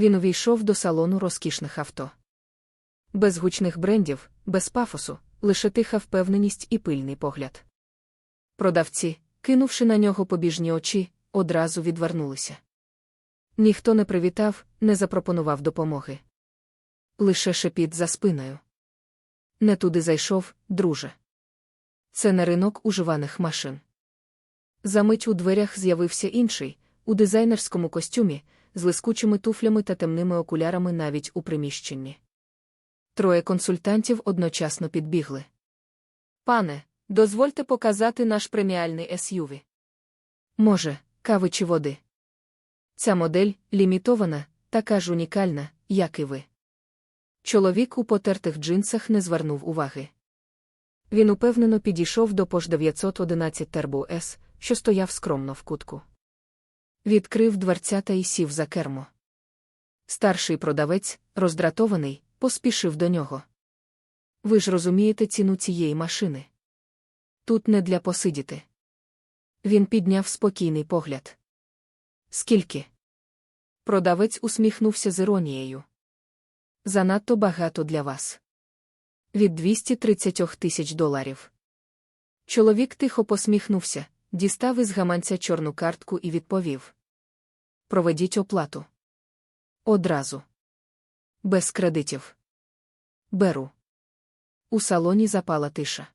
Він увійшов до салону розкішних авто. Без гучних брендів, без пафосу, лише тиха впевненість і пильний погляд. Продавці, кинувши на нього побіжні очі, одразу відвернулися. Ніхто не привітав, не запропонував допомоги. Лише шепіт за спиною. Не туди зайшов, друже. Це не ринок уживаних машин. Замить у дверях з'явився інший, у дизайнерському костюмі, з лискучими туфлями та темними окулярами навіть у приміщенні. Троє консультантів одночасно підбігли. Пане, дозвольте показати наш преміальний SUV. Може, кави чи води. Ця модель лімітована, така ж унікальна, як і ви. Чоловік у потертих джинсах не звернув уваги. Він упевнено підійшов до Porsche 911 Turbo S, що стояв скромно в кутку. Відкрив дверцята і сів за кермо. Старший продавець, роздратований, поспішив до нього. Ви ж розумієте ціну цієї машини. Тут не для посидіти. Він підняв спокійний погляд. Скільки? Продавець усміхнувся з іронією. Занадто багато для вас. Від 230 тисяч доларів. Чоловік тихо посміхнувся, дістав із гаманця чорну картку і відповів: Проведіть оплату. Одразу. Без кредитів. Беру. У салоні запала тиша.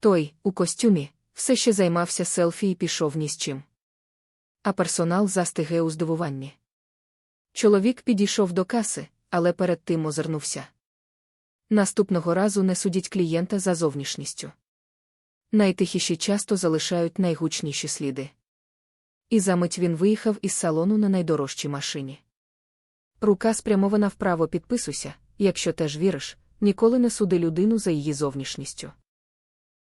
Той, у костюмі, все ще займався селфі і пішов ні з чим. А персонал застиге у здивуванні. Чоловік підійшов до каси, але перед тим озирнувся. Наступного разу не судіть клієнта за зовнішністю. Найтихіші часто залишають найгучніші сліди. І замить він виїхав із салону на найдорожчій машині. Рука спрямована вправо підписуйся, якщо теж віриш, ніколи не суди людину за її зовнішністю.